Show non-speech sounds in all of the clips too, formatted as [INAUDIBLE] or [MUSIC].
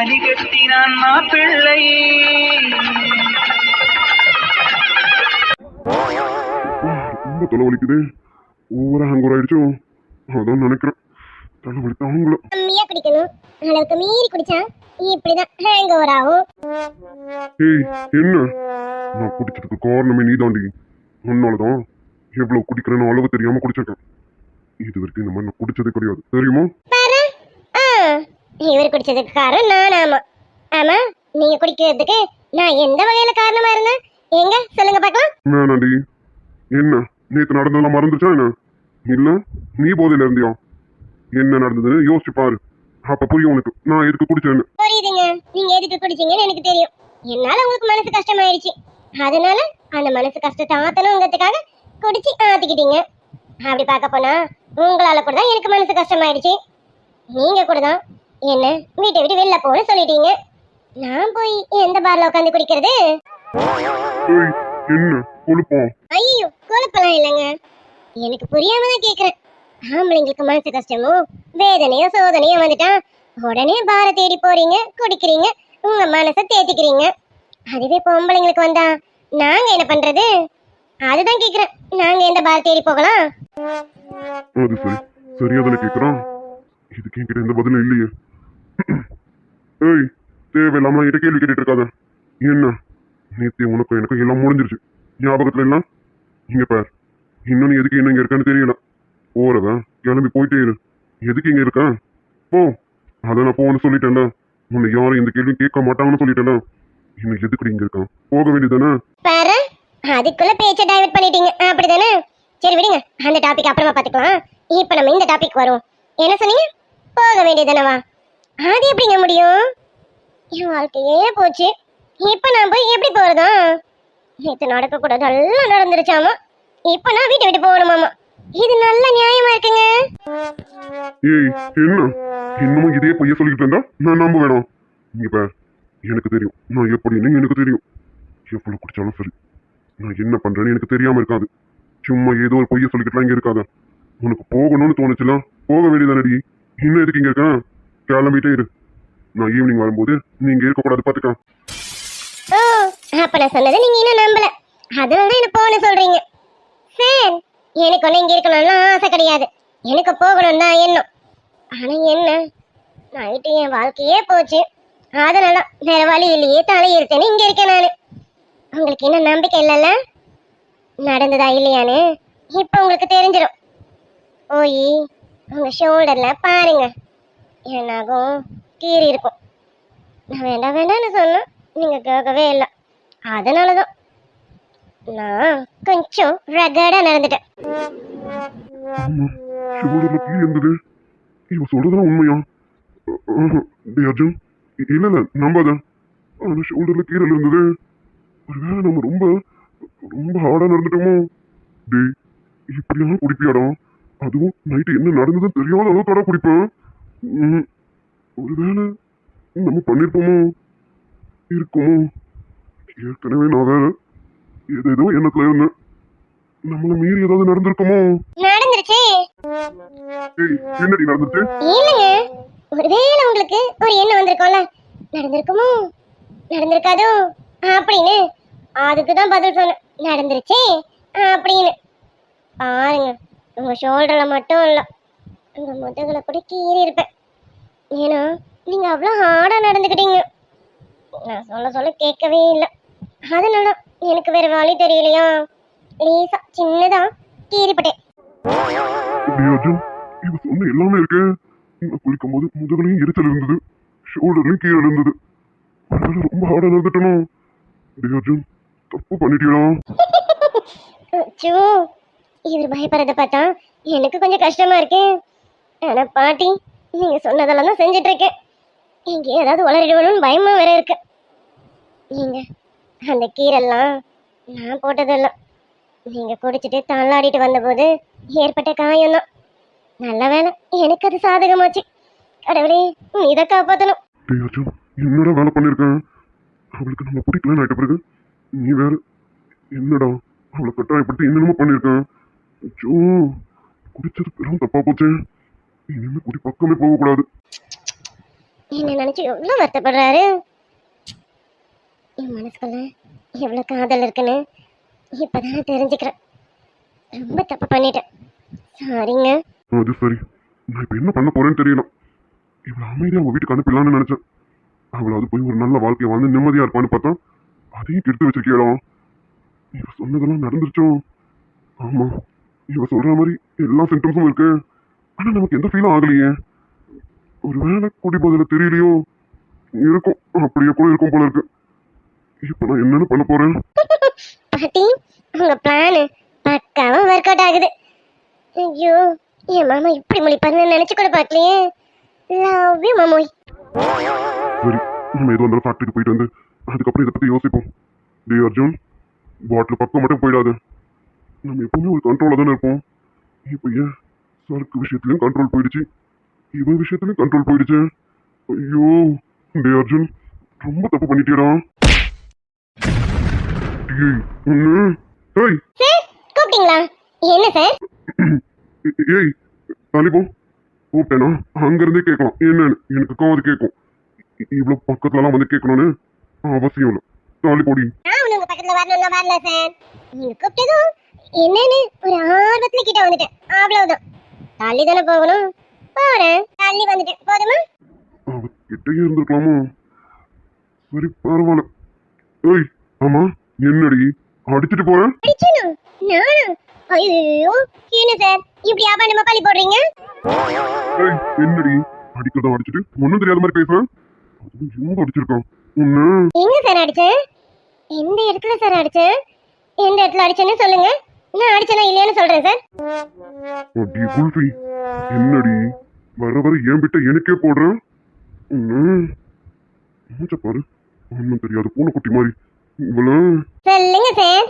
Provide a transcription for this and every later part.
தாலி கட்டினான் மாப்பிள்ளை ரொம்ப தலை வலிக்குது. ஓவரா ஹங்கூர் ஆயிடுச்சோ. அதான் நினைக்கிறேன். தலை வலித்த அவங்களும் கம்மியா குடிக்கணும். அளவுக்கு மீறி குடிச்சா இப்படிதான் ஹேங் ஓவர் ஆகும். ஏய் என்ன? நான் குடிச்சதுக்கு காரணமே நீ தாண்டி உன்னாலதான் எவ்வளவு குடிக்கிறேன்னு அளவு தெரியாம குடிச்சிருக்கேன். இது வரைக்கும் இந்த மாதிரி நான் குடிச்சதே கிடையாது. தெரியுமா? இவர் குடிச்சதுக்கு காரணம் நான் ஆமா. ஆமா நீங்க குடிக்கிறதுக்கு நான் எந்த வகையில காரணமா இருந்தேன்? எங்க? சொல்லுங்க பார்க்கலாம். வேணாண்டி என்ன? நேத்து நடந்ததெல்லாம் மறந்துச்சா என்ன? இல்ல நீ போதையில இருந்தியா? என்ன நடந்ததுன்னு யோசிச்சு பாரு. அப்ப புரியும் உனக்கு. நான் எதுக்கு குடிச்சேன்னு. புரியுதுங்க. நீங்க எதுக்கு குடிச்சீங்கன்னு எனக்கு தெரியும். என்னால உங்களுக்கு மனசு கஷ்டமாயிடுச்சு அதனால அந்த மனசு கஷ்டத்தை ஆத்தணுங்கிறதுக்காக குடிச்சு ஆத்திக்கிட்டீங்க. அப்படி பார்க்க போனா உங்களால கூட தான் எனக்கு மனசு கஷ்டமாயிடுச்சு நீங்க கூட தான். என்ன? வீட்டை விட்டு வெளில போன்னு சொல்லிட்டீங்க. நான் போய் எந்த பார்ல உட்காந்து குடிக்கிறது? ஏய் என்ன? கொழுப்பம் ஐயோ குழப்பலாம் இல்லைங்க. எனக்கு புரியாம தான் கேக்குறேன். ஆம்பளைங்களுக்கு மனசு கஷ்டமோ வேதனையோ சோதனையோ வந்துட்டா உடனே பார தேடி போறீங்க குடிக்கிறீங்க உங்க மனசை தேத்திக்கிறீங்க. அதுவே பொம்பளைங்களுக்கு வந்தா நாங்க என்ன பண்றது? அதுதான் கேக்குறேன். நாங்க எந்த பார தேடி போகலாம்? அது சரி சரியா தானே கேக்குறான்? இதுக்கு என்கிட்ட எந்த பதிலும் இல்லையே. [CLEARS THROAT] ஏய் தேவையில்லாம என்கிட்ட கேள்வி கேட்டுட்டு இருக்காத என்ன? நேற்று உனக்கு எனக்கு எல்லாம் முடிஞ்சிருச்சு. ஞாபகத்துல எல்லாம்? இங்க பார். இன்னும் நீ எதுக்கு இன்னும் இங்க இருக்கான்னு தெரியல. போறவன் கிளம்பி போயிட்டே இரு. எதுக்கு இங்க இருக்கான் போ. அதை நான் போன்னு சொல்லிட்டேன்ல. உன்னை யாரும் இந்த கேள்வி கேட்க மாட்டாங்கன்னு சொல்லிட்டேன்ல. இன்னும் எதுக்கு இங்க இருக்கான் போக வேண்டியதானே பாரு அதுக்குள்ள பேச்சை டைவர்ட் பண்ணிட்டீங்க. அப்படிதானே? சரி விடுங்க. அந்த டாபிக் அப்புறமா பாத்துக்கலாம் இப்ப நம்ம இந்த டாபிக் வரும் என்ன சொன்னீங்க? போக வேண்டியதானவா அது எப்படிங்க முடியும்? என் வாழ்க்கையே போச்சு. இப்போ நான் போய் எப்படி போகிறதா நேற்று நடக்கக்கூடாது எல்லாம் நடந்துருச்சாமா? இப்போ நான் வீட்டை விட்டு போகணுமாமா? இது நல்ல நியாயமா இருக்குங்க. ஏய் என்ன? இன்னமும் இதே பையன் சொல்லிக்கிட்டு இருந்தா? நான் நம்ப வேணும். இங்க பார். எனக்கு தெரியும். நான் எப்படின்னு எனக்கு தெரியும். எவ்வளவு குடிச்சாலும் சரி. நான் என்ன பண்றேன்னு எனக்கு தெரியாம இருக்காது. சும்மா ஏதோ ஒரு பொய்ய சொல்லிக்கிட்டுலாம் இங்க இருக்காத. உனக்கு போகணும்னு தோணுச்சுலாம் போக வேண்டியதானடி. இன்னும் எதுக்கு இங்க இருக்கேன் கிளம்பிட்டே இரு. நான் ஈவினிங் வரும்போது நீங்க இருக்கக்கூடாது பாத்துக்கலாம். ஓ அப்ப நான் சொன்னதை நீங்க இன்னும் நம்பல. அதனால தான் என்ன போன சொல்றீங்க. சார் எனக்கு ஒண்ணு இங்க இருக்கணும்னு ஆசை கிடையாது. எனக்கு போகணும் தான் எண்ணம். ஆனா என்ன? நைட்டு என் வாழ்க்கையே போச்சு. அதனால வேற வழி இல்லையே தலையிருத்தேன்னு இங்க இருக்கேன் நானு. உங்களுக்கு இன்னும் நம்பிக்கை இல்லைல்ல? நடந்ததா இல்லையான்னு? இப்போ உங்களுக்கு தெரிஞ்சிடும் ஓய் உங்க ஷோல்டர்ல பாருங்க. என்னாகும் கீறி இருக்கும். நான் வேண்டாம் வேண்டாம்னு சொன்னேன் நீங்கள் கேட்கவே இல்லை. அதனால தான் நான் கொஞ்சம் ரகடாக நடந்துட்டேன். ஆமா கீழே இருந்தது. இவ சொல்றதெல்லாம் உண்மையா? ஆஹா, அர்ஜுன் இ- இல்ல இல்ல நம்பாத. ஆனா ஷோல்டர்ல கீழே இருந்தது ஒருவேளை நம்ம ரொம்ப ரொம்ப ஹார்டா நடந்துட்டோமோ? டே இப்படியெல்லாம் குடிப்பியாடா. அதுவும் நைட்டு என்ன நடந்ததுன்னு தெரியாத அளவுக்கு குடிப்பேன் ஒருவேளை நம்ம பண்ணிருப்போமோ? இருக்குமோ? ஏற்கனவே நான் வேற ஏதேதோ எண்ணத்துல இருந்தேன். நம்மள மீறி ஏதாவது நடந்திருக்குமோ? நடந்துருச்சு. என்னடி நடந்துச்சு? இல்லைங்க. ஒருவேளை உங்களுக்கு ஒரு எண்ணம் வந்திருக்கும்ல. நடந்திருக்குமோ? நடந்திருக்காதோ? அப்படின்னு. அதுக்கு தான் பதில் சொன்னேன். நடந்துருச்சே. அப்படின்னு. பாருங்க உங்க ஷோல்டர்ல மட்டும் இல்லை. உங்க முதுகுல கூட கீறி இருப்பேன். ஏன்னா நீங்க அவ்வளோ ஹார்டா நடந்துக்கிட்டீங்க. நான் சொல்ல சொல்ல கேட்கவே இல்லை. அதனால எனக்கு வேற வழி தெரியலையா? லேசா சின்னதா கீறிப்பட்டேன். இவ சொன்ன எல்லாமே இருக்கு. குளிக்கும் போது முதுகுலையும் எரிச்சல் இருந்தது. ஷோல்டர்லயும் கீழே இருந்தது. ஒருவேளை ரொம்ப ஹார்டா நடந்துட்டனும் டேய் அர்ஜுன் தப்பு பண்ணிட்டியா அச்சோ இவர் பயப்படுறத பார்த்தா எனக்கு கொஞ்சம் கஷ்டமா இருக்கு. ஆனா பாட்டி நீங்க சொன்னதெல்லாம் தான் செஞ்சுட்டு இருக்கேன் இங்க ஏதாவது வளரிடுவணும்னு பயமா வேற இருக்கு. நீங்க அந்த கீரெல்லாம் நான் போட்டதெல்லாம் நீங்க குடிச்சிட்டு தள்ளாடிட்டு வந்தபோது ஏற்பட்ட காயம் தான் நல்ல வேலை எனக்கு அது சாதகமாச்சு. கடவுளே நீ இதை காப்பாத்தணும். டேய் அர்ஜுன் என்னடா வேலை பண்ணிருக்கேன் அவளுக்கு நம்ம பிடிக்கலன்னு ஆயிட்ட பிறகு நீ வேற என்னடா அவளை கட்டாயப்படுத்தி என்னென்னமோ பண்ணிருக்கேன் ஐயோ குடிச்சது தப்பா போச்சேன் இனிமே குடி பக்கமே போகக்கூடாது என்ன நினைச்சு எவ்வளோ வருத்தப்படுறாரு? என் மனசுக்குள்ள எவ்வளோ காதல் இருக்குன்னு இப்பதான் தெரிஞ்சுக்கிறேன். ரொம்ப தப்பு பண்ணிட்டேன். சாரிங்க அது சரி. நான் இப்போ என்ன பண்ண போறேன்னு தெரியல இவ்வளோ அமைதியாக அவங்க வீட்டுக்கு அனுப்பிடலாம்னு நினைச்சேன். அவளாவது போய் ஒரு நல்ல வாழ்க்கையை வாழ்ந்து நிம்மதியா இருப்பான்னு பார்த்தா அதையும் கெடுத்து வச்சிருக்கீங்களா இவ சொன்னதெல்லாம் நடந்துருச்சோ? ஆமா. இவ சொல்ற மாதிரி எல்லா சிம்டம்ஸும் இருக்கு. ஆனா நமக்கு எந்த ஃபீலும் ஆகலையே. ஒருவேளை குடி பதில தெரியலையோ? இருக்கும். அப்படியே கூட இருக்கும் போல இருக்கு. இப்போ நான் என்னன்னு பண்ண போறேன்? பாட்டி உங்க பிளானு பக்காவா ஒர்க் அவுட் ஆகுது. ஐயோ என் மாமா இப்படி முழிப்பாருன்னு நினைச்சு கூட பார்க்கலையே. லவ் யூ மாமோய். சரி நம்ம எது வந்தாலும் ஃபேக்டரிக்கு போயிட்டு வந்து அதுக்கப்புறம் இதை பத்தி யோசிப்போம். டே அர்ஜுன் பாட்டில் பக்கம் மட்டும் போயிடாது. நம்ம எப்பவுமே ஒரு கண்ட்ரோலாக தானே இருப்போம். இப்போ ஏன் சரக்கு விஷயத்துலயும் கண்ட்ரோல் போயிடுச்சு. இவன் விஷயத்துலயும் கண்ட்ரோல் போயிடுச்சு. ஐயோ டே அர்ஜுன் ரொம்ப தப்பு ஒன்று ஏய் கூப்பிட்டீங்களா? என்ன சார்? ஏய் தாலிபோ கூப்பிட்டேனா? அங்கிருந்தே கேட்கலாம். என்னன்னு? எனக்கு காது கேட்கும். இ- இவ்வளவு பக்கத்துலலாம் வந்து கேட்கணும்னு அவசியம் இல்லை. தாலி போடி. நான் ஒண்ணு உங்க பக்கத்துல வரணும்னா வரல சார். நீங்க கூப்பிட்டதும் என்னன்னு ஒரு ஆர்வத்துல கிட்ட வந்துட்டேன். அவ்வளவுதான். தள்ளி தானே போகணும்? போறேன். தள்ளி வந்துட்டேன் போதுமா? கிட்டயே இருந்திருக்கலாமோ? சரி பரவாயில்ல. ஏய் ஆமா என்னடி? அடிச்சிட்டு போறேன் அடிச்சனும் நானும் ஐயோ என்ன சார் இப்படி அபாண்டமா பழி போடுறீங்க? ஏய் என்னடி? அடிக்கிறதா அடிச்சிட்டு ஒன்றும் தெரியாத மாதிரி பேசுறேன் இவங்க அடிச்சிருக்கான்? உன்ன? எங்க சார் அடிச்சேன் எந்த இடத்துல சார் அடிச்சேன் எந்த இடத்துல அடிச்சேன்னு சொல்லுங்க. நான் அடிச்சேனா இல்லையான்னு சொல்றேன் சார். அடி குல்ஃபி. என்னடி? வர வர ஏன் விட்ட எனக்கே போடுறேன் மூச்ச பாரு. ஒன்றும் தெரியாது பூனைக்குட்டி மாதிரி. இவ்வளோ சொல்லுங்க சார்.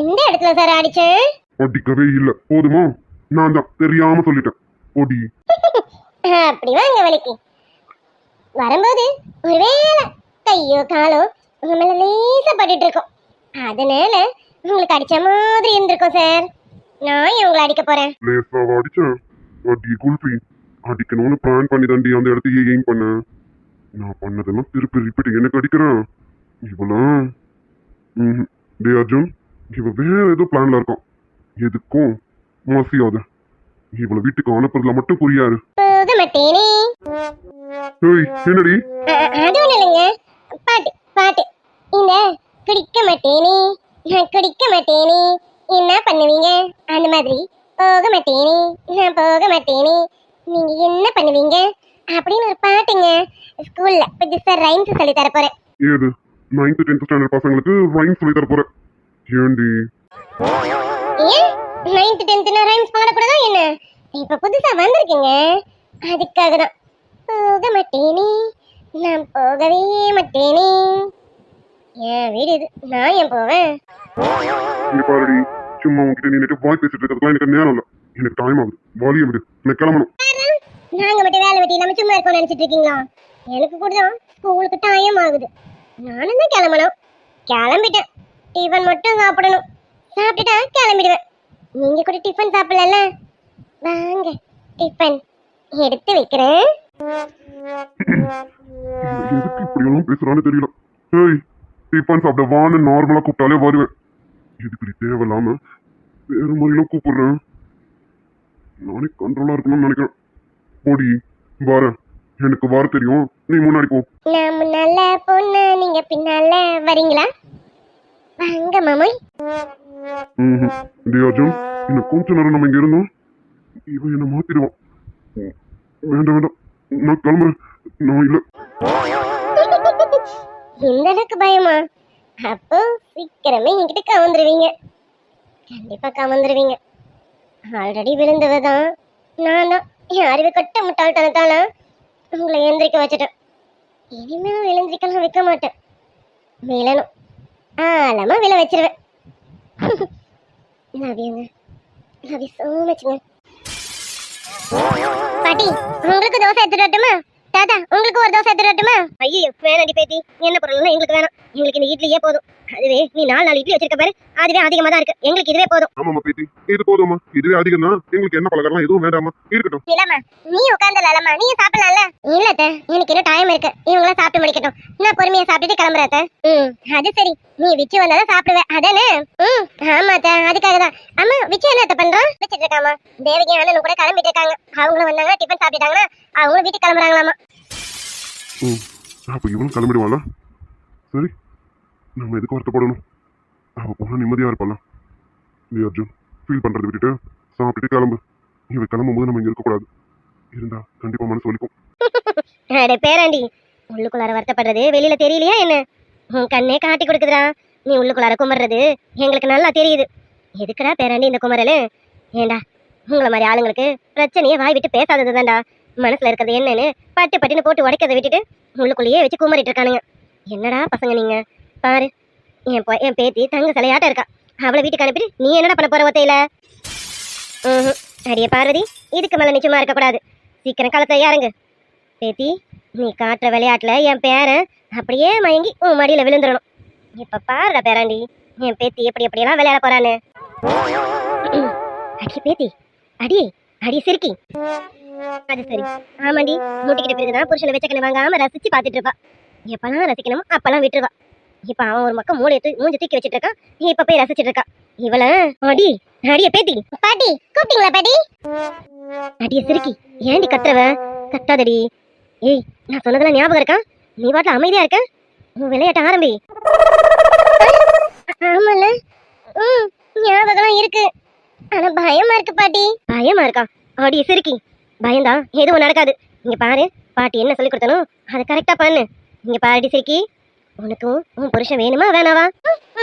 எந்த இடத்துல சார் அடிச்சேன் அடிக்கவே இல்லை. போதுமா? நான் தான். தெரியாம சொல்லிட்டேன். ஒடி [LAUGHS] அப்படி வாங்க வலிக்கு வரும்போது ஒருவேளை கையோ காலோ உங்க மேல லேசா பட்டுட்டு இருக்கும். அதனால உங்களுக்கு அடிச்ச மாதிரி இருந்திருக்கும் சார் நான் ஏன் உங்களை அடிக்க போறேன்? லேசாவா அடிச்சேன் அடி குல்ஃபி அடிக்கணும்னு பிளான் பண்ணி தாண்டி அந்த இடத்தையே எய்ம் பண்ண. நான் பண்ணதெல்லாம் திருப்பி ரிப்பீட் எனக்கு அடிக்கிறேன். இவளா? ம் டே அர்ஜுன் இவ வேற ஏதோ பிளான்ல இருக்கான் எதுக்கும் மோசியாத. இவளை வீட்டுக்கு அனுப்புறதுல மட்டும் புரியாது. என்னடி? அது ஒண்ணு இல்லைங்க. பாட்டு பாட்டு. இந்த குடிக்க மாட்டேனே. நான் குடிக்க மாட்டேனே. என்ன பண்ணுவீங்க? அந்த மாதிரி. போக மாட்டேனே. நான் போக மாட்டேனே. நீங்க என்ன பண்ணுவீங்க? அப்படின்னு ஒரு பாட்டுங்க. ஸ்கூல்ல புதுசா ரைம்ஸ் சொல்லி தர போறேன் ஏது? நைன்த் டென்த் ஸ்டாண்டர்ட் பசங்களுக்கு ரைம் சொல்லி தர போறேன் ஏண்டி? ஏன்? நைன்த் டென்த்னா ரைம்ஸ் பாடக்கூடாதா என்ன? இப்ப புதுசா வந்திருக்குங்க. அதுக்காக தான் போக மாட்டேனே. நான் போகவே மாட்டேனே. ஏன் வீடு இது. நான் ஏன் போவேன்? இங்க பாருடி சும்மா உன்கிட்ட நின்னுட்டு வாய் பேசிட்டு இருக்கிறதுலாம் எனக்கு நேரம் இல்லை. எனக்கு டைம் ஆகுது. வழியை விடு. எனக்கு கிளம்பணும். நாங்க மட்டும் வேலை வெட்டி இல்லாம சும்மா இருக்கோம் நினைச்சிட்டு இருக்கீங்களா? எனக்கு கூட தான் ஸ்கூலுக்கு டைம் ஆகுது. நானும் தான் கிளம்பணும். கிளம்பிட்டேன். டிஃபன் மட்டும் சாப்பிடணும். சாப்பிட்டுட்டா கிளம்பிடுவேன். நீங்க கூட டிஃபன் சாப்பிடல வாங்க டிஃபன் எடுத்து வைக்கிறேன். இப்படி எல்லாம் பேசுறான்னு தெரியல. ஏய் டிஃபன் சாப்பிட வான்னு நார்மலா கூப்பிட்டாலே வருவேன். எதுக்கு தேவையில்லாம வேற மாதிரிலாம் கூப்பிடுறேன். நானே கண்ட்ரோலா இருக்கணும்னு நினைக்கிறேன். போடி வரேன் எனக்கு வர தெரியும். நீ முன்னாடி போ. நான் முன்னால பொண்ணு நீங்க பின்னால வரீங்களா? வாங்க மாமோய் ம் டே அர்ஜுன் இன்னும் கொஞ்ச நேரம் நம்ம இங்க இருந்தோம். இவன் என்ன மாத்திடுவான். வேண்டாம் வேண்டாம். நான் கிளம்புறேன். நான் இல்லை. இந்த அளவுக்கு பயமா? அப்போ சீக்கிரமே என்கிட்ட கவர்ந்துருவீங்க கண்டிப்பா கவர்ந்துருவீங்க ஆல்ரெடி விழுந்தவ தான் நான் தான் என் அறிவு கட்ட முட்டாள்தனத்தால உங்களை எழுந்திரிக்க வச்சுட்டேன். இனிமேல் எழுந்திரிக்கலாம் வைக்க மாட்டேன். விழணும். ஆழமா விழ வச்சிருவேன். லவ் யூங்க லவ் யூ ஸோ மச்ங்க பாட்டி உங்களுக்கு தோசை எடுத்துட்டு வரட்டுமா? தாத்தா உங்களுக்கு ஒரு தோசை எடுத்துட்டு வரட்டுமா? ஐயோ வேணாடி பேத்தி. என்ன பொருள்னா எங்களுக்கு வேணாம். எங்களுக்கு இந்த இட்லியே போதும். அதுவே நீ நாலு நாலு இட்லி வச்சிருக்க பாரு. அதுவே அதிகமா தான் இருக்கு. எங்களுக்கு இதுவே போதும். ஆமாம்மா பேத்தி இது போதும்மா. இதுவே அதிகம் தான் எங்களுக்கு என்ன பலகாரம் எதுவும் வேண்டாமா இருக்கட்டும். இல்லம்மா நீ உட்கார்ந்தலாமா நீ சாப்பிடலாம்ல. இல்ல அத்தை எனக்கு இன்னும் டைம் இருக்கு. இவங்கள சாப்பிட்டு முடிக்கட்டும். நான் பொறுமையா சாப்பிட்டுட்டு கிளம்புறேன் அத்தை. ம் அது சரி. நீ விச்சு வந்தாதான் சாப்பிடுவேன் அதானே? ம் ஆமா அத்தை. அதுக்காக தான். அம்மா விச்சு என்ன அத்தை பண்றான் வச்சிட்டு இருக்காமா தேவகி அண்ணனும் கூட கிளம்பிட்டு இருக்காங்க. அவங்களும் வந்தாங்க டிஃபன் சாப்பிட்டாங்கன்னா அவங்களும் வீட்டுக்கு கிளம்புறாங்களாமா ம் அப்போ இவனும் கிளம்பிடுவாளா சரி. நம்ம எதுக்கு வருத்தப்படணும்? அவள் போனால் நிம்மதியாக இருப்பாளா நீ அர்ஜுன் ஃபீல் பண்ணுறது விட்டுட்டு சாப்பிட்டுட்டு கிளம்பு. இவ கிளம்பும்போது நம்ம இங்கே இருக்கக்கூடாது. இருந்தா கண்டிப்பா மனசு வலிக்கும். அடே பேராண்டி உள்ளுக்குள்ளார வருத்தப்படுறது வெளியில தெரியலையா என்ன? உன் கண்ணே காட்டி கொடுக்குதுடா. நீ உள்ளுக்குள்ளார குமர்றது எங்களுக்கு நல்லா தெரியுது. எதுக்குடா பேராண்டி இந்த குமரல் ஏண்டா உங்களை மாதிரி ஆளுங்களுக்கு பிரச்சனையே வாய் விட்டு பேசாதது தான்டா. மனசுல இருக்கிறது என்னன்னு பட்டு பட்டுன்னு போட்டு உடைக்கிறத விட்டுட்டு உள்ளுக்குள்ளேயே வச்சு குமரிட்டு இருக்கானுங்க. என்னடா பசங்க நீங்கள் பாரு. என் பொ- என் பேத்தி தங்க சிலையாட்ட இருக்கா. அவளை வீட்டுக்கு அனுப்பிட்டு நீ என்னடா பண்ண போற ஒத்தையில? ம் அடிய பார்வதி இதுக்கு மேலே நிச்சயமாக இருக்கக்கூடாது சீக்கிரம் களத்தை இறங்கு. பேத்தி நீ காட்டுற விளையாட்டுல என் பேரன் அப்படியே மயங்கி உன் மடியில விழுந்துடணும் இப்போ பாருடா பேராண்டி என் பேத்தி எப்படி எப்படியெல்லாம் விளையாட போறான்னு. [CLEARS THROAT] அடி பேத்தி அடி அடி சிரிக்கி. அது சரி. ஆமாண்டி மூட்டிக்கிட்ட பிறகுதான் புருஷனை வச்சக்கண்ணு வாங்காம ரசிச்சு பார்த்துட்டு இருப்பா. எப்பெல்லாம் ரசிக்கணுமோ அப்பெல்லாம் விட்டுருவா. இப்ப அவன் ஒரு பக்கம் மூளையை தூ மூஞ்சி தூக்கி வச்சிட்டு இருக்கான் நீ இப்ப போய் ரசிச்சிட்டு இருக்கா இவள அடி அடிய பேத்தி. பாட்டி கூப்பிட்டீங்களா பாட்டி? அடிய சிரிக்கி. ஏண்டி கத்துறவ? கத்தாதடி. ஏய் நான் சொன்னதெல்லாம் ஞாபகம் இருக்கா? நீ பாட்டுல அமைதியா இருக்க? உன் விளையாட்ட ஆரம்பி. ஆமால. ம் ஞாபகம் இருக்கு. ஆனா பயமா இருக்கு பாட்டி. பயமா இருக்கா? அடி சிரிக்கி. பயந்தா எதுவும் நடக்காது. இங்க பாரு பாட்டி என்ன சொல்லி கொடுத்தனோ அதை கரெக்டா பண்ணு. இங்க பாருடி சிரிக்கி. உனக்கும் உன் புருஷன் வேணுமா? வேணாவா?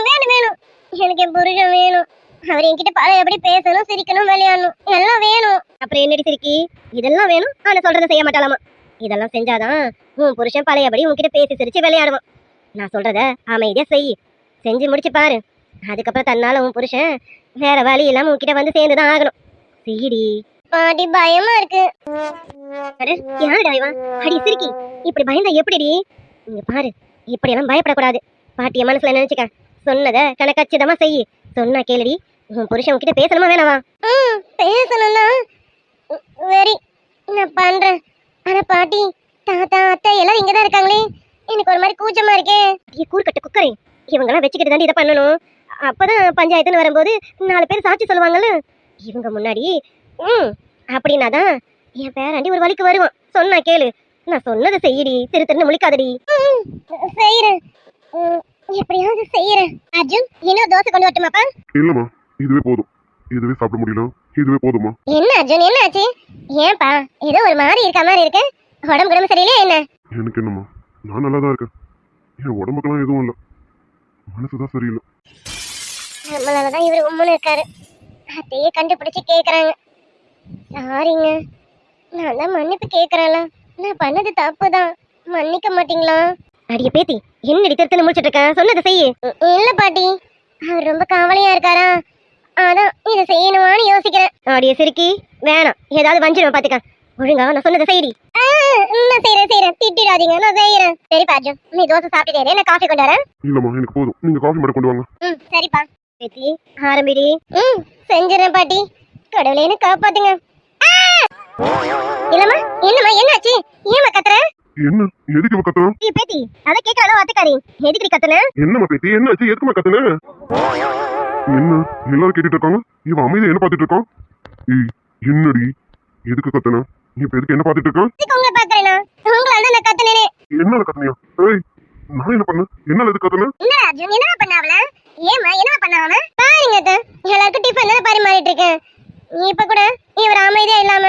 வேணும் வேணும். எனக்கு என் புருஷன் வேணும். அவர் என்கிட்ட பழைய எப்படி பேசணும் சிரிக்கணும் விளையாடணும். எல்லாம் வேணும். அப்புறம் என்னடி சிரிக்கி? இதெல்லாம் வேணும்? ஆனா சொல்றதை செய்ய மாட்டாளாமா? இதெல்லாம் செஞ்சாதான் உன் புருஷன் பழையபடி உன்கிட்ட பேசி சிரிச்சு விளையாடுவான். நான் சொல்றத அமைதியா செய். செஞ்சு முடிச்சு பாரு. அதுக்கப்புறம் தன்னால உன் புருஷன் வேற வழி இல்லாம உன்கிட்ட வந்து சேர்ந்துதான் ஆகணும். சீடி. பாட்டி பயமா இருக்கு. யாருடா இவன்? அடி சிரிக்கி. இப்படி பயந்தா எப்படிடி? இங்க பாரு. இப்படியெல்லாம் பயப்படக்கூடாது. பாட்டிய மனசுல நினைச்சுக்க. சொன்னத கணக்கச்சிதமா செய். சொன்னா கேளுடி. உன் புருஷன் உன்கிட்ட பேசணுமா வேணாவா? பேசணும்னா. சரி நான் பண்றேன். ஆனா பாட்டி தாத்தா அத்தை எல்லாரும் இங்கதான் இருக்காங்களே. எனக்கு ஒரு மாதிரி கூச்சமா இருக்கே. ஐய கூறுக்கட்டு குக்கரே. இவங்கெல்லாம் வச்சுக்கிட்டு தாண்டி இதை பண்ணணும். அப்பதான் பஞ்சாயத்துன்னு வரும்போது நாலு பேர் சாட்சி சொல்லுவாங்கல்ல. இவங்க முன்னாடி ம் அப்படின்னாதான் என் பேராண்டி ஒரு வழிக்கு வருவான். சொன்னா கேளு. நான் சொன்னதை செய்யடி. திரு திருன்னு முழிக்காதடி. செய்யறேன் எப்படியாவது செய்யறேன் அர்ஜுன் இன்னும் தோசை கொண்டு வரட்டுமாப்பா? இல்லம்மா இதுவே போதும். இதுவே சாப்பிட முடியல. இதுவே போதுமா என்ன அர்ஜுன் என்ன ஆச்சு? ஏன்பா ஏதோ ஒரு மாதிரி இருக்க மாதிரி இருக்கு. உடம்பு குடம்பு சரியில்லையா என்ன? எனக்கு என்னம்மா நான் நல்லா தான் இருக்கேன். என் உடம்புக்கெல்லாம் எதுவும் இல்லை. மனசு தான் சரியில்லை. நம்மளாலதான் இவர் உம்முன்னு இருக்காரு. அதையே கண்டுபிடிச்சு கேக்குறாங்க. சாரிங்க நான் தான் மன்னிப்பு கேக்குறேன்ல. நான் பண்ணது தப்பு தான் மன்னிக்க மாட்டீங்களா? அடிய பேத்தி என்னடி திருத்தன முடிச்சிட்டு இருக்க சொன்னதை செய்யு இல்ல பாட்டி. அவர் ரொம்ப கவலையா இருக்காரா? அதான் இதை செய்யணுமான்னு யோசிக்கிறேன். அடிய சிரிக்கி வேணாம். ஏதாவது வஞ்சிருவேன் பாத்துக்க. ஒழுங்கா நான் சொன்னதை செய்யடி நான் செய்யறேன் செய்யறேன் திட்டிடாதீங்க நான் செய்யறேன் சரி பாஜு நீ தோசை சாப்பிட்டுட்டே நான் காஃபி கொண்டு வரேன். இல்லம்மா எனக்கு போதும். நீங்க காஃபி மட்டும் கொண்டு வாங்க. ம் சரிப்பா. பேத்தி ஆரம்பிடி. ம் செஞ்சிடறேன் பாட்டி. கடவுளே என்ன காப்பாத்துங்க! இல்லம்மா என்னம்மா? என்னாச்சு? ஏமா கத்துற? என்ன? எதுக்கு இவ கத்துனா ஏய் பேத்தி அத கேக்குறாளோ அத்துக்காரி எதுக்கு கத்துன? என்னம்மா பேத்தி? என்னாச்சு? எதுக்குமா கத்துன? என்ன? எல்லாரும் கேட்டுட்டு இருக்காங்க? இவன் அமைதியா என்ன பார்த்துட்டு இருக்கான்? ஏய் என்னடி? எதுக்கு கத்துன? நீ இப்ப எதுக்கு என்ன பார்த்துட்டு இருக்கான் இதுக்கு உங்களை பாக்குறேனா உங்களால தான் நான் கத்துனேனே. என்னால கத்துனியா? ஏய் நான் என்ன பண்ண என்னால எதுக்கு கத்துன? என்ன அர்ஜுன் என்ன பண்ணாவல ஏமா என்ன பண்ணாம பாருங்க அத்தை, எல்லாருக்கும் டிஃபன் தானே பரிமாறிட்டு இருக்கேன். இப்ப கூட இவர் அமைதியா இல்லாம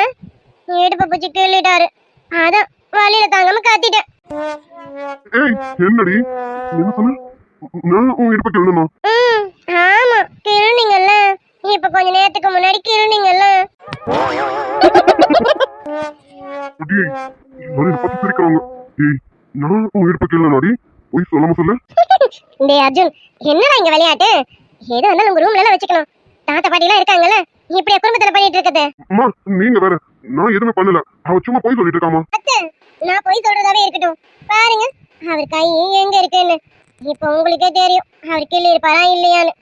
இடுப்ப பூச்சி கிள்ளிட்டாரு. அதான் வழியில தாங்காம கத்திட்டேன். ஏய் என்னடி? என்ன சொன்ன? நான் உன் இடுப்ப கிள்ளணும் ம் ஆமா கிருனீங்கல்ல இப்ப கொஞ்ச நேரத்துக்கு முன்னாடி கிருனீங்கல்ல அடி எல்லாரும் என்ன பார்த்து சிரிக்கிறாங்க. ஏய் நான் உன் இடுப்ப கிள்ளனாடி போய் சொல்லாம சொல்லு. டேய் அர்ஜுன் என்னடா இங்க விளையாட்டு? ஏதோ இருந்தாலும் உங்க ரூம்ல எல்லாம் வச்சுக்கணும். தாத்தா பாட்டி எல்லாம் இருக்காங்கல்ல. இப்படியா குடும்பத்துல பண்ணிட்டு இருக்குது அம்மா நீங்க வேற நான் எதுவுமே பண்ணல. அவ சும்மா போய் சொல்லிட்டு இருக்காமா அத்தை நான் போய் சொல்றதாவே இருக்கட்டும். பாருங்க அவர் கை எங்க இருக்குன்னு. இப்போ உங்களுக்கே தெரியும் அவர் கிள்ளி இருப்பாரா இல்லையான்னு.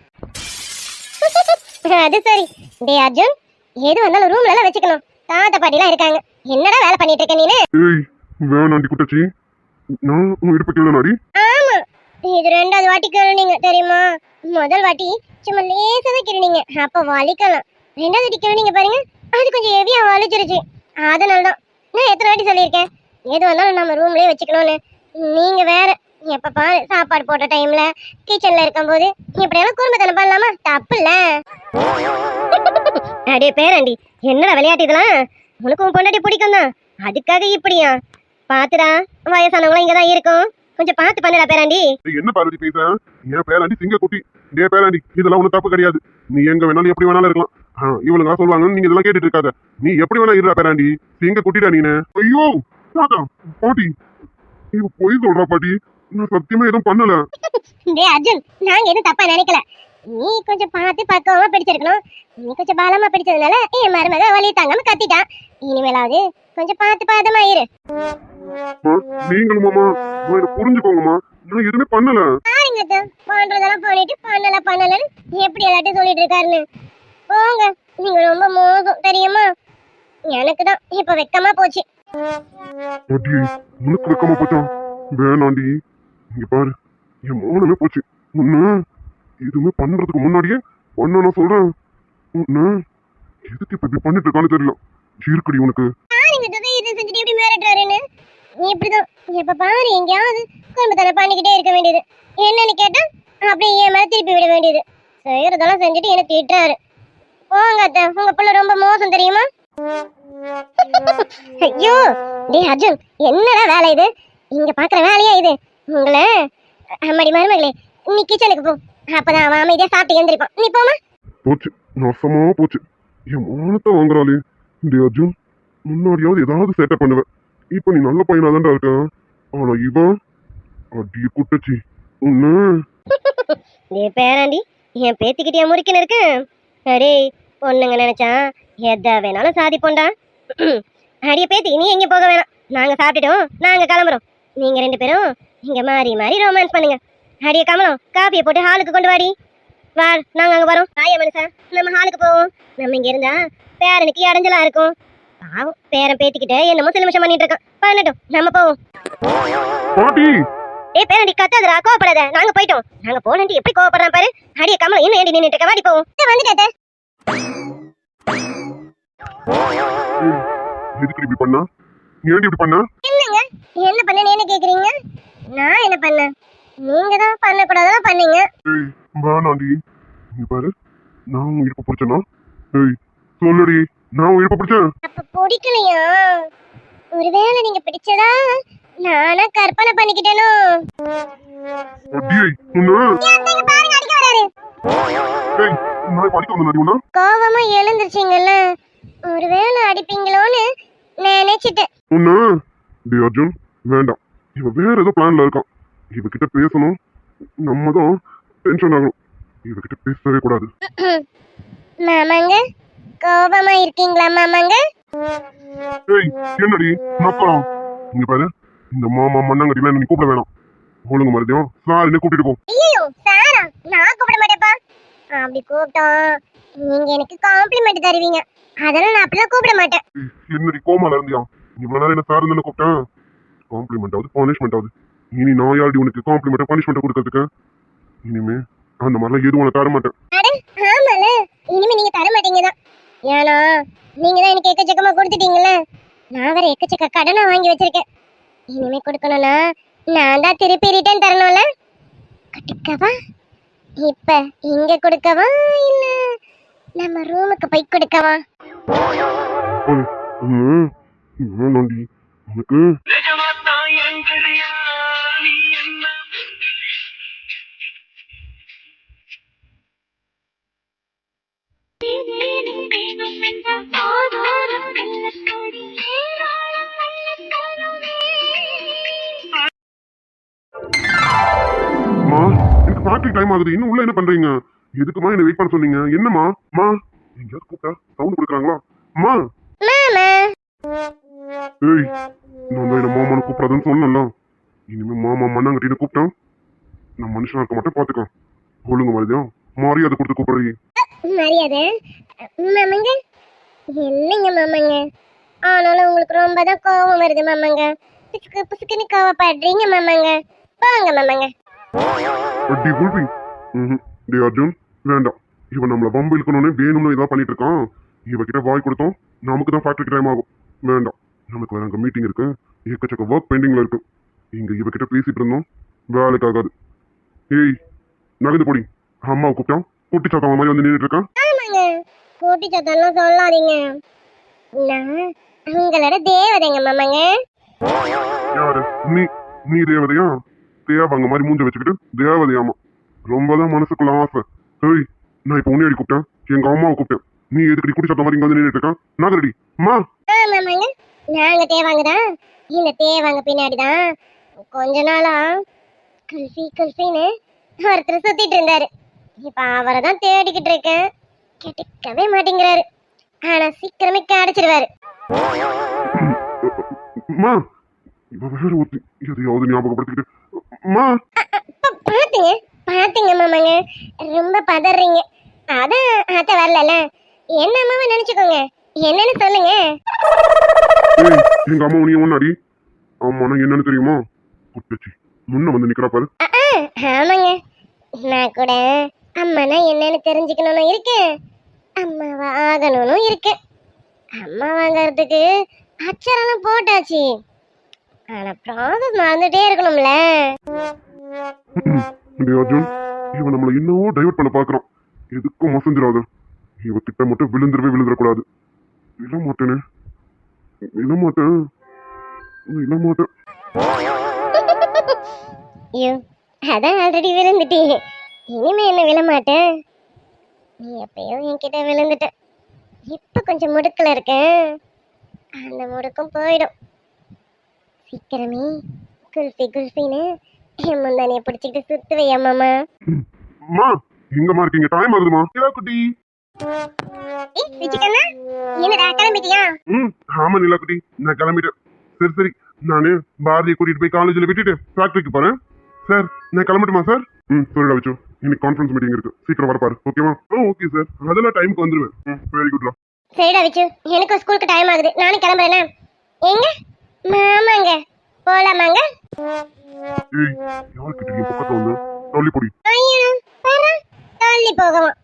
[LAUGHS] அது சரி. டே அர்ஜுன் எது வந்தாலும் ரூம்ல எல்லாம் வச்சுக்கணும். தாத்தா பாட்டிலாம் இருக்காங்க. என்னடா வேலை பண்ணிட்டு இருக்க நீனு? ஏய் வேணாண்டி குட்டச்சி. நான் உன் இருப்ப கேள்வி நாடி. ஆமா. இது ரெண்டாவது வாட்டி கிளீனிங்க தெரியுமா? முதல் வாட்டி சும்மா லேசா தான் கிளீனிங்க அப்ப வலிக்கலாம். ரெண்டாவது வாட்டி கிளீனிங்க பாருங்க அது கொஞ்சம் ஹெவியா வலிச்சிருச்சு. அதனால தான் நான் எத்தனை வாட்டி சொல்லியிருக்கேன் எது வந்தாலும் நம்ம ரூம்லயே வச்சுக்கணும்னு. நீங்க வேற எப்ப பாரு சாப்பாடு போட்ட டைம்ல கிச்சன்ல இருக்கும்போது இப்படியெல்லாம் குடும்பத்தனம் பண்ணலாமா? தப்பு இல்ல. [LAUGHS] அடே பேராண்டி என்னடா விளையாட்டு இதெல்லாம்? உனக்கு உன் பொண்டாட்டி பிடிக்கும் தான் அதுக்காக இப்படியா? பாத்துடா வயசானவங்களாம் இங்க தான் இருக்கும். கொஞ்சம் பார்த்து பண்ணுடா பேராண்டி. என்ன பார்வதி பேச என் பேராண்டி சிங்க குட்டி டே பேராண்டி இதெல்லாம் ஒன்றும் தப்பு கிடையாது. நீ எங்க வேணாலும் எப்படி வேணாலும் இருக்கலாம். ஆ, இவளுங்க சொல்லுவாங்க நீங்க இதெல்லாம் கேட்டுட்டு இருக்காத. நீ எப்படி வேணா இருடா பேராண்டி. சிங்க குட்டிடா நீனு? ஐயோ தாத்தா பாட்டி. இவ பொய் சொல்றா பாட்டி. நான் சத்தியமா எதுவும் பண்ணல. [LAUGHS] டேய் அர்ஜுன் நாங்க எதுவும் தப்பா நினைக்கல. நீ கொஞ்சம் பார்த்து பக்குவமா பிடிச்சிருக்கணும். நீ கொஞ்சம் பலமா பிடிச்சதுனால என் மருமக வலி தாங்காம கத்திட்டா இனிமேலாவது கொஞ்சம் பார்த்து பாதமா இரு. நீங்களும் மாமா புரிஞ்சுக்கோங்கம்மா. நான் எதுவுமே பண்ணல. பாருங்க பண்றதெல்லாம் பண்ணிட்டு பண்ணல பண்ணலன்னு எப்படி எல்லாத்தையும் சொல்லிட்டு இருக்காருன்னு. போங்க. நீங்க ரொம்ப மோசம் தெரியுமா? எனக்கு தான் இப்ப வெக்கமா போச்சு. அடி உனக்கு வைக்காம போச்சான் வேணாண்டி. இங்க பாரு என் மானமே போச்சு. உன்ன எதுவுமே பண்றதுக்கு முன்னாடியே பண்ண நான் சொல்றேன். உன்ன எதுக்கு இப்ப இப்படி பண்ணிட்டு இருக்கான்னு தெரியல. இருக்குடி உனக்கு. இப்படிதான். எப்ப பாரு எங்கேயாவது குடும்பத்தனை பண்ணிக்கிட்டே இருக்க வேண்டியது. என்னன்னு கேட்டா அப்படியே என் மேல திருப்பி விட வேண்டியது. செய்யறதெல்லாம் செஞ்சுட்டு என்ன திட்டுறாரு. போங்க அத்தை. உங்க பிள்ளை ரொம்ப மோசம் தெரியுமா? ஐயோ டேய் அர்ஜுன் என்னடா வேலை இது? இங்க பாக்குற வேலையா இது? உங்களை அம்மாடி மருமகளே நீ கிச்சனுக்கு போ. அப்பதான் அவன் அமைதியா சாப்பிட்டு எழுந்திருப்பான். நீ போமா போச்சு. நாசமா போச்சு. என் மானத்தை வாங்குறாளே. டே அர்ஜுன் முன்னாடியாவது ஏதாவது சேட்டை பண்ணுவேன் இப்ப நீ நல்ல பையனாதான்டா இருக்க. ஆனா இவன் அடி குட்டச்சி. உன்ன டே பேராண்டி என் பேத்திக்கிட்டே முறிக்கணும் இருக்கு? அடே பொண்ணுங்க நினைச்சா எதை வேணாலும் சாதிப்போண்டா அடிய பேத்தி நீ எங்க போக வேணாம். நாங்க சாப்பிட்டுட்டோம் நாங்க கிளம்புறோம். நீங்க ரெண்டு பேரும் இங்க மாறி மாறி ரொமான்ஸ் பண்ணுங்க. அடிய கமலம் காப்பியை போட்டு ஹாலுக்கு கொண்டு வாடி. வா நாங்க அங்க வரோம். ஆயா மனுஷா. நம்ம ஹாலுக்கு போவோம். நம்ம இங்க இருந்தா பேரனுக்கு இடைஞ்சலா இருக்கும். பாவம் பேரன் பேத்திக்கிட்ட என்னமோ சிலுமிஷம் பண்ணிட்டு இருக்கான். பண்ணட்டும் நம்ம போவோம். ஏய் பேரண்டி கத்தாதடா கோவப்படாத. நாங்க போயிட்டோம். நாங்க போனண்டி எப்படி கோவப்படுறான் பாரு. அடிய கமலம் இன்னும் ஏண்டி நின்னுட்டு இருக்க? வாடி போவோம். வந்துட்டே ஏய், எதுக்கு இப்படி பண்ணா? நீ ஏன்டி இப்படி பண்ண? என்னங்க? என்ன பண்ணேன்னு என்ன கேக்குறீங்க? நான் என்ன பண்ணேன்? நீங்க தான் பண்ணக்கூடாதெல்லாம் பண்ணீங்க. ஏய் வேணாண்டி. நீ பாரு. நான் இருப்ப பிடிச்சனா? ஏய் சொல்லுடி. நான் இருப்ப பிடிச்சேன். அப்ப பிடிக்கலையா? ஒருவேளை நீங்க பிடிச்சதா? நானா கற்பனை பண்ணிக்கிட்டேனோ? அடியை உன்ன. நான் படிக்க வந்த நடி உன்ன கோவமா எழுந்துருச்சீங்கல்ல? ஒருவேளை அடிப்பீங்களோன்னு நினைச்சிட்டேன் உன்ன டே அர்ஜுன் வேண்டாம். இவ வேற ஏதோ பிளான்ல இருக்கான். இவகிட்ட பேசணும். நம்ம தான் டென்ஷன் ஆகணும். இவகிட்ட பேசவே கூடாது. [CLEARS THROAT] மாமாங்க கோபமா இருக்கீங்களா மாமாங்க? ஏய் என்னடி? நப்பலாம் இங்க பாரு இந்த மாமா மண்ணாங்கட்டிலாம் நீ கூப்பிட வேணாம். ஒழுங்கு மறுபடியும் சாரின்னு கூட்டிட்டு போ. ஐயோ சாரா நான் கூப்பிட மாட்டேப்பா அப்படி கூப்பிட்டோம். நீங்க எனக்கு காம்ப்ளிமெண்ட் தருவீங்க. அதெல்லாம் நான் அப்படிலாம் கூப்பிட மாட்டேன். என்னடி கோமால இருந்தியா? இவ்வளவு நேரம் என்ன சார் தானே கூப்பிட்டேன் காம்ப்ளிமெண்ட் ஆகுது பனிஷ்மெண்ட் ஆகுது இனி நான் யாருடி உனக்கு காம்ப்ளிமெண்ட் பனிஷ்மெண்ட் கொடுக்கறதுக்கு இனிமே அந்த மாதிரிலாம் எதுவும் உனக்கு தர மாட்டேன் ஆமால. இனிமே நீங்க தர மாட்டீங்க தான். ஏன்னா நீங்க தான் எனக்கு எக்கச்சக்கமா கொடுத்துட்டீங்கல்ல. நான் வேற எக்கச்சக்க கடனை வாங்கி வச்சிருக்கேன். இனிமே கொடுக்கணும்னா நான் தான் திருப்பி ரிட்டர்ன் தரணும்ல. கொடுக்கவா இப்ப இங்க கொடுக்கவா இல்ல நம்ம ரூமுக்கு போய் கொடுக்கவா? வேணாண்டி உனக்கு நிஜமாத்தா என்கிறியா நீ என்ன மா எனக்கு ஃபேக்டரி டைம் ஆகுது. இன்னும் உள்ள என்ன பண்றீங்க? எதுக்குமா என்ன வெயிட் பண்ண சொன்னீங்க? என்னம்மா? மா எங்கேயாவது கூப்பிட்டா சவுண்ட் கொடுக்குறாங்களா? அம்மா மாமா. ஏய் தான் என்ன மாமான்னு கூப்பிடாதுன்னு சொன்னேன்ல. இனிமே மாமா மண்ணாங்கட்டின்னு கூப்பிட்டேன் நான் மனுஷனா இருக்க மாட்டேன் பாத்துக்கலாம் ஒழுங்கு மரியாதையா மரியாதை கொடுத்து கூப்பிடுறீ. மரியாதை? மாமங்க? என்னங்க மாமங்க? ஆனாலும் உங்களுக்கு ரொம்ப தான் கோவம் வருது மாமங்க. பிசுக்கு பிசுக்குன்னு கோவப்படுறீங்க மாமங்க. போங்க மாமங்க. அடி குல்பி டே அர்ஜுன் வேண்டாம். இவன் நம்மள பம்பு இழுக்கணும்னு வேணும்னு ஏதாவது பண்ணிட்டு இருக்கான். இவகிட்ட வாய் கொடுத்தோம். நமக்கு தான் ஃபேக்டரி டைம் ஆகும். வேண்டாம். நமக்கு வேற அங்க மீட்டிங் இருக்கு. ஏக்கச்சக்க ஒர்க் பெண்டிங்ல இருக்கு. இங்க இவகிட்ட பேசிட்டு இருந்தோம். வேலைக்கு ஆகாது ஏய் நகர்ந்து போடி. அம்மாவை கூப்பிட்டான் குட்டி சாத்தவன் மாதிரி வந்து நின்றுட்டு இருக்கான். ஆமாங்க. கூட்டி சத்தம்லாம் சொல்லாதீங்க. நான் உங்களோட தேவதைங்க மாமங்க. யாரு? நீ நீ தேவதையா? தேவாங்க மாதிரி மூஞ்ச வச்சுக்கிட்டு தேவதையாமா. ரொம்ப தான் மனசுக்குள்ள ஆசை. ஏய் நான் இப்போ உன்னையடி கூப்பிட்டேன். எங்க அம்மாவை கூப்பிட்டேன். நீ எதுக்கடி குட்டி சாத்த மாதிரி இங்க வந்து நின்றுட்டு இருக்கான் நகரடி அம்மா ஆ மாமாங்க நாங்க தேவாங்க தான். இந்த தேவாங்க பின்னாடி தான் கொஞ்ச நாளா குல்ஃபி குல்ஃபின்னு ஒருத்தர் சுத்திட்டு இருந்தாரு. இப்ப அவரை தான் தேடிக்கிட்டு இருக்கேன். கிடைக்கவே மாட்டேங்கிறாரு. ஆனா சீக்கிரமே கிடைச்சிருவாரு. இவ வேற ஒருத்தி. எதையாவது ஞாபகப்படுத்திக்கிட்டு பா- பாத்துங்க பாத்துங்க மாமாங்க. ரொம்ப பதறீங்க. அதான் அத்தை வரலல என்ன அம்மாவை நினைச்சுக்கோங்க. என்னன்னு சொல்லுங்க. எங்க அம்மா நீ ஒன்னாடி அம்மா நான் என்னன்னு தெரியுமா? குட்டச்சி முன்ன வந்து நிக்கிறா பாரு. ஆமாங்க. நான் கூட அம்மானா என்னன்னு தெரிஞ்சுக்கணும்னு இருக்கேன். அம்மாவா ஆகணும்னு இருக்கேன். அம்மா வாங்கறதுக்கு அச்சரெல்லாம் போட்டாச்சு. ஆனா ப்ராசஸ் மறந்துட்டே இருக்கணும்ல. டேய் அர்ஜுன் இவன் நம்மள இன்னும் டைவர்ட் பண்ண பாக்குறான் எதுக்கும் மசஞ்சிடாத இவ கிட்ட மட்டும் விழுந்துடவே விழுந்துடக்கூடாது. விழ மாட்டேனே விழ மாட்டேன் விழ மாட்டேன் ஐயோ அதான் ஆல்ரெடி விழுந்துட்டீங்க இனிமே என்ன விழ மாட்டேன் நீ எப்பயோ என்கிட்ட விழுந்துட்ட. இப்ப கொஞ்சம் முடுக்கல இருக்கேன். அந்த முடுக்கும் போயிடும். சீக்கிரமே குல்ஃபி குல்ஃபின்னு என் முந்தானிய பிடிச்சிக்கிட்டு சுத்துவையா மாமா? அம்மா எங்கம்மா இருக்கீங்க டைம் ஆகுதுமா. ஏ குட்டி? ஏய், விஜிகண்ணா, என்னடா கிளம்பிட்டியா? ம் ஆமா நிலா குட்டி நான் கிளம்பிட்டேன். சரி சரி நானு பாரதியை கூட்டிட்டு போய் காலேஜ்ல விட்டுட்டு ஃபேக்டரிக்கு போறேன். சார் நான் கிளம்பட்டுமா சார்? ம் சொல்லிடா வச்சு. இன்னைக்கு கான்ஃபரன்ஸ் மீட்டிங் இருக்கு. சீக்கிரம் வர பாரு ஓகேவா ஆ ஓகே சார் அதெல்லாம் டைம்க்கு வந்துருவேன். ம் வெரி குட்லா சரிடா விச்சு. எனக்கும் ஸ்கூலுக்கு டைம் ஆகுது. நானும் கிளம்புறேனே? எங்க? மாமாங்க போலாமாங்க? ஏய் யார்கிட்ட நீ பக்கத்துல வந்து தள்ளி பொடி. ஐயா பாரு தள்ளி போகலாம்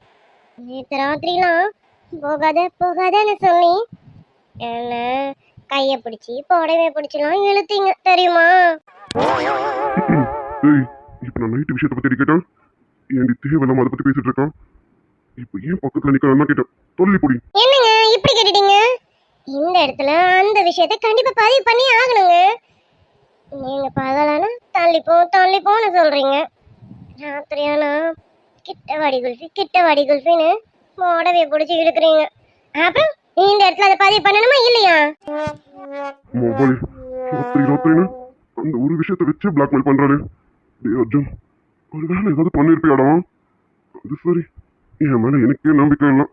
நேற்று ராத்திரிலாம் போகாத போகாதன்னு சொல்லி என்ன கையை பிடிச்சி புடவை பிடிச்சிலாம் இழுத்தீங்க தெரியுமா? ஏய் இப்போ நான் நைட்டு விஷயத்தை பத்தி கேட்டேன். ஏன்டி தேவையில்லாம அதை பத்தி பேசிட்டு இருக்கான்? இப்போ ஏன் பக்கத்துல நிக்கிறான் கேட்டேன். தள்ளி பொடி. என்னங்க இப்படி கேட்டுட்டீங்க? இந்த இடத்துல அந்த விஷயத்தை கண்டிப்பா பதிவு பண்ணி ஆகணுங்க. நீங்க பகலானா தள்ளிப்போம் தள்ளிப்போம்னு சொல்றீங்க. ராத்திரியானா கிட்ட வாடி குல்ஃபி கிட்ட வாடி குல்ஃபின்னு மோடவே பிடிச்சி இழுக்கிறீங்க. அப்புறம் இந்த இடத்துல அதை பதிவு பண்ணணுமா இல்லையா? மொபைல் ராத்திரி ராத்திரின்னு அந்த ஒரு விஷயத்த வச்சு பிளாக்மெயில் பண்றாரு. அர்ஜுன் ஒரு வேலை ஏதாவது பண்ணிருப்பியாடா? அது சரி. என் மேல எனக்கே நம்பிக்கை இல்லை.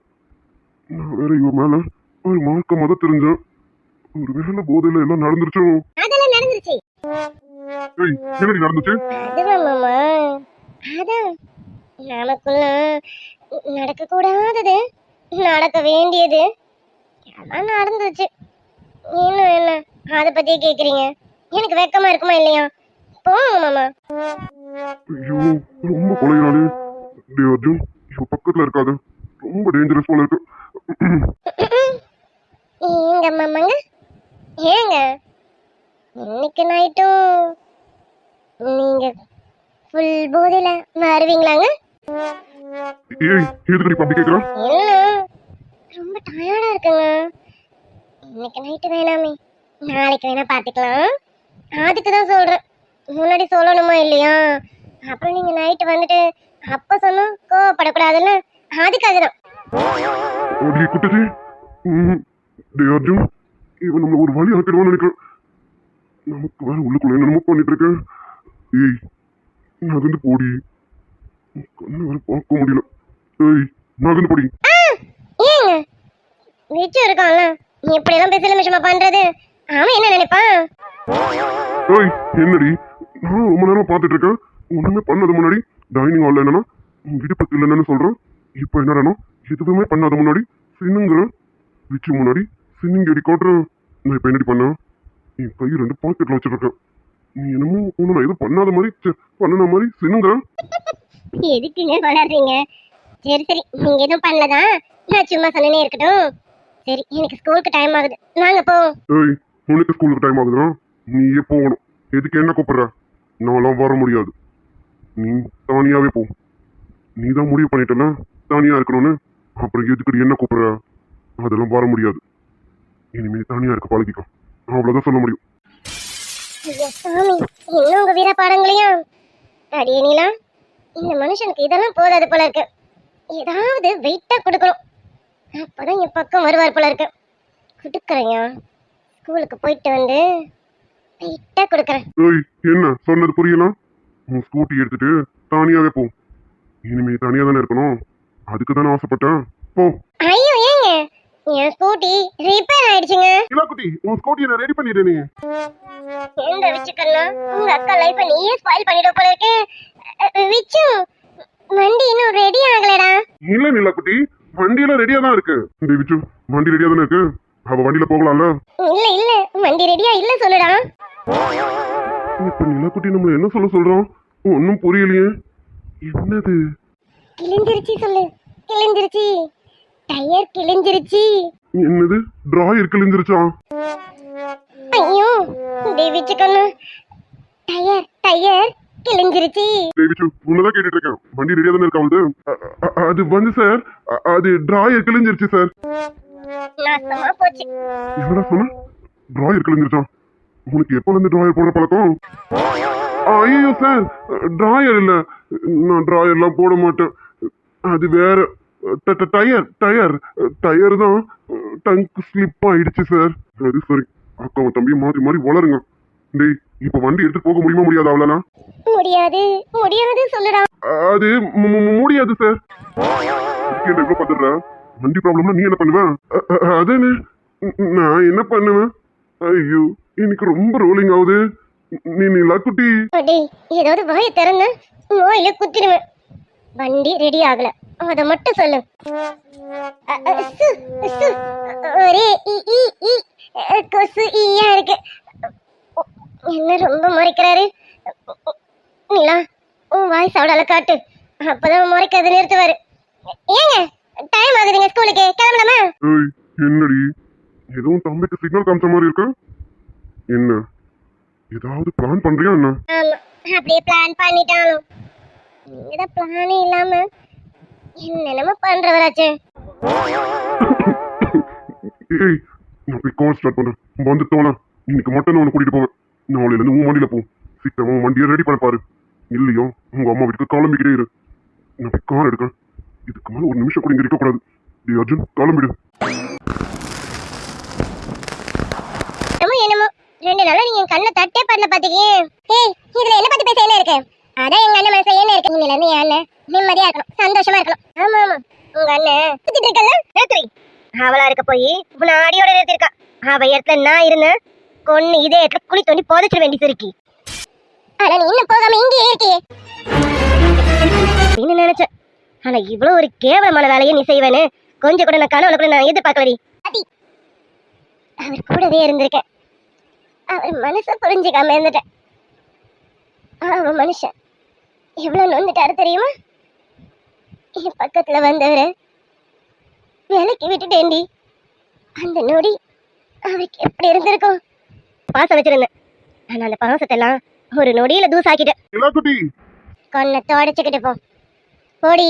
நான் வேற இவன் மேல ஒரு மார்க்க மத தெரிஞ்சேன் ஒரு வேலை போதையில எல்லாம் நடந்துருச்சோ? அதெல்லாம் நடந்துருச்சு. ஏய் என்னடி நடந்துச்சு? அதுவா மாமா. அதான். நமக்குள்ள நடக்க கூடாதது நடக்க வேண்டியது. அதான் நடந்துச்சு இன்னும் என்ன? அதை பத்தியே கேக்குறீங்க. எனக்கு வெக்கமா இருக்குமா இல்லையா? போங்க மாமா. ஐயோ ரொம்ப கொலைகிறாளே டேய் அர்ஜுன் இவ பக்கத்துல இருக்காது. ரொம்ப டேஞ்சரஸ் போல இருக்கு. [COUGHS] ஏங்க மாமாங்க ஏங்க இன்னைக்கு நைட்டும் நீங்க ஃபுல் போதையில வருவீங்களாங்க ஏய் எதுக்கு இல்ல ரொம்ப டயர்டா இருக்குங்க. இன்னைக்கு நைட்டு வேணாமே. நாளைக்கு வேணா பாத்துக்கலாம். அதுக்கு தான் சொல்றேன். முன்னாடி சொல்லணுமா இல்லையா? அப்புறம் நீங்க நைட்டு வந்துட்டு அப்ப சொன்னோம் கோவப்படக்கூடாதுன்னு அதுக்காக தான். டேய் அர்ஜுன் இவன் நம்மள ஒரு வழி ஆக்கிடுவான்னு நினைக்கிறேன். நமக்கு வேற உள்ளுக்குள்ள என்னமோ பண்ணிட்டு இருக்கேன். ஏய் நகர்ந்து போடி. கண்ணு வேற பார்க்க முடியல. ஏய் நகர்ந்து போடி. ஏங்க? விச்சு இருக்கான்ல. இப்படி எல்லாம் பேசல மிஷமா பண்றது? அவன் என்ன நினைப்பான்? ஏய் என்னடி? நான் ரொம்ப நேரம் பார்த்துட்டு இருக்கேன். ஒண்ணுமே பண்ணாத முன்னாடி டைனிங் ஹால்ல என்னன்னா உன் இடுப்புக்கு இல்லைன்னு சொல்றேன். இப்போ என்னடா எதுவுமே பண்ணாத முன்னாடி சின்னுங்கிறேன் விச்சு முன்னாடி சின்னிங்க அடி காட்டுறேன் நான் இப்போ என்னடி பண்ணேன்? என் கை ரெண்டு பாக்கெட்ல வச்சிருக்கேன். நீ என்னமோ ஒண்ணு நான் எதுவும் பண்ணாத மாதிரி பண்ணுன மாதிரி சின்னுங்கிறேன் எதுக்குங்க வளர்றீங்க சரி சரி நீங்க எதுவும் பண்ணலதான் நான் சும்மா சொன்னே இருக்கட்டும். சரி எனக்கு ஸ்கூலுக்கு டைம் ஆகுது. வாங்க போ. ஏய் உனக்கு ஸ்கூலுக்கு டைம் ஆகுதுன்னா நீயே போகணும். எதுக்கு என்ன கூப்பிடுற? நான்லாம் வர முடியாது. நீ தானியாவே போ. நீ தான் முடிவு பண்ணிட்டல தானியா இருக்கணும்னு? அப்புறம் எதுக்கு என்ன கூப்பிடுற? அதெல்லாம் வர முடியாது. இனிமே தானியா இருக்க பழகிக்கோ. அவ்வளவுதான் சொல்ல முடியும். சாமி இன்னும் உங்க வீர பாடங்களையும் அடியே நீலா இந்த மனுஷனுக்கு இதெல்லாம் போதாது போல இருக்கு. ஏதாவது வெயிட்டா கொடுக்கணும். அப்பதான் என் பக்கம் வருவார் போல இருக்கு. கொடுக்குறேங்க ஸ்கூலுக்கு போயிட்டு வந்து வெயிட்டா கொடுக்குறேன். ஏய் என்ன? சொன்னது புரியல? உன் ஸ்கூட்டி எடுத்துட்டு தானியாவே போ. இனிமே தனியா தானே இருக்கணும். அதுக்கு தானே ஆசைப்பட்டேன். போ. ஏங்க என் ஸ்கூட்டி ரிப்பேர் ஆயிடுச்சுங்க. குட்டி உன் ஸ்கூட்டியை நான் ரெடி பண்ணிடுறேன். நீ எந்த விச்சுக்கண்ணா உங்க அக்கா லைஃப நீயே ஸ்பாயில் பண்ணிட போல இருக்கு. விச்சு வண்டி இன்னும் ரெடி ஆகலடா. இல்ல நிலாக்குட்டி வண்டியெல்லாம் ரெடியா தான் இருக்கு. இந்த விச்சு வண்டி ரெடியா தானே இருக்கு? அவ வண்டியில போகலாம்ல? இல்ல இல்ல வண்டி ரெடியா இல்ல சொல்லுடா. இப்ப நிலாக்குட்டி நம்மள என்ன சொல்ல சொல்றோம்? ஒன்னும் புரியலையே. என்னது? கிழிஞ்சிருச்சு சொல்லு கிழிஞ்சிருச்சு. டயர் கிழிஞ்சிருச்சு. என்னது? டிராயர் கிழிஞ்சிருச்சா? ஐயோ டேய் விச்சுக்கண்ணா டயர் டயர் கிழிஞ்சிருச்சு. டேய் விச்சு உன்னதான் கேட்டுட்டு இருக்கேன் வண்டி ரெடியா தானே இருக்கா வந்து அது வந்து சார் அது டிராயர் கிழிஞ்சிருச்சு சார். நாசமா போச்சு. என்னடா சொன்ன? டிராயர் கிழிஞ்சிருச்சா? உனக்கு எப்போ இருந்து டிராயர் போடுற பழக்கம்? ஐயோ சார் டிராயர் இல்ல. நான் டிராயர்லாம் போட மாட்டேன். அது வேற. Tyre tyre. டயர் தான் டங்க் ஸ்லிப் ஆயிடுச்சு சார் சரி. சரி அக்காவும் தம்பியும் மாறி மாறி வளருங்க. டேய் இப்போ வண்டி எடுத்து போக முடியுமா முடியாது அவ்வளோனா முடியாது. முடியாது சொல்லுடா. அது முடியாது சார் என்ன இவ்வளோ பார்த்துடுற வண்டி ப்ராப்ளம்னா நீ என்ன பண்ணுவ? அதானே நான் என்ன பண்ணுவேன்? ஐயோ எனக்கு ரொம்ப ரோலிங் ஆகுது. நீ நீ லக்குட்டி ஏதாவது வாயை திறந்து நோயில குத்திடுவேன். வண்டி ரெடி ஆகல. அத மட்டும் சொல்லு. ஒரே கொசு ஈயா இருக்கு. என்ன ரொம்ப முறைக்கிறாரு? நிலா உன் வாய்ஸ் அவ்வளோ காட்டு. அப்பதான் முறைக்கிறது நிறுத்துவாரு. ஏங்க டைம் ஆகுதுங்க ஸ்கூலுக்கு கிளம்பலாமா? என்னடி? எதுவும் தம்பிக்கு சிக்னல் காமிச்ச மாதிரி இருக்கு? என்ன? ஏதாவது பிளான் பண்றியா என்ன? அப்படியே பிளான் பண்ணிட்டாலும் தான் பிளானே இல்லாம என்னென்னமோ பண்றவராச்சே. ஏய் நான் போய் கால் ஸ்டார்ட் பண்றேன். வந்து தோணா இன்னைக்கு மட்டும் நான் உன்னை கூட்டிட்டு போவேன். நாளையில இருந்து உன் வண்டியில போ. சீக்கிரமா உன் வண்டியை ரெடி பண்ண பாரு. இல்லையோ உங்க அம்மா வீட்டுக்கு கிளம்பிக்கிட்டே இரு. நான் போய் கார் எடுக்கிறேன். இதுக்கு மேல ஒரு நிமிஷம் கூட இங்க இருக்கக்கூடாது டேய் அர்ஜுன் கிளம்பிடு. என்னமோ என்னமோ. ரெண்டு நாளா நீங்க என் கண்ணை தட்டே பண்ணல பாத்தீங்க ஏய் இதுல என்ன பத்தி பேச என்ன இருக்கு? அதான் எங்க அண்ணன் மனசுல என்ன இருக்கு? நீங்க இருந்து அண்ணன் நிம்மதியா இருக்கணும் சந்தோஷமா இருக்கணும். ஆமா ஆமா. உங்க அண்ணன் சுத்திட்டு இருக்கல அவளா இருக்க போய் முன்னாடியோட நிறுத்திருக்கா அவ இடத்துல நான் இருந்தேன். கொன்னு இதே இடத்துல குழி தோண்டி புதைச்சிட வேண்டி சுருக்கி ஆனா நீ இன்னும் போகாம இங்கேயே இருக்கியே. அப்படின்னு நினைச்சேன். ஆனா இவ்வளவு ஒரு கேவலமான வேலையை நீ செய்வேன்னு கொஞ்சம் கூட நான் கனவுல கூட நான் எதிர்பார்க்கலடி. அவர் கூடவே இருந்திருக்கேன். அவர் மனசை புரிஞ்சுக்காம இருந்துட்டேன். அவன் மனுஷன். எவ்வளவு நொந்துட்டாரு தெரியுமா? என் பக்கத்துல வந்தவரை வேலைக்கு விட்டுட்டேன்டி. அந்த நொடி அவருக்கு எப்படி இருந்திருக்கும்? பாசம் வச்சிருந்தேன். ஆனா அந்த பாசத்தை எல்லாம் ஒரு நொடியில தூசாக்கிட்டேன். குட்டி கொன்னை தொடச்சுக்கிட்டு போ. போடி.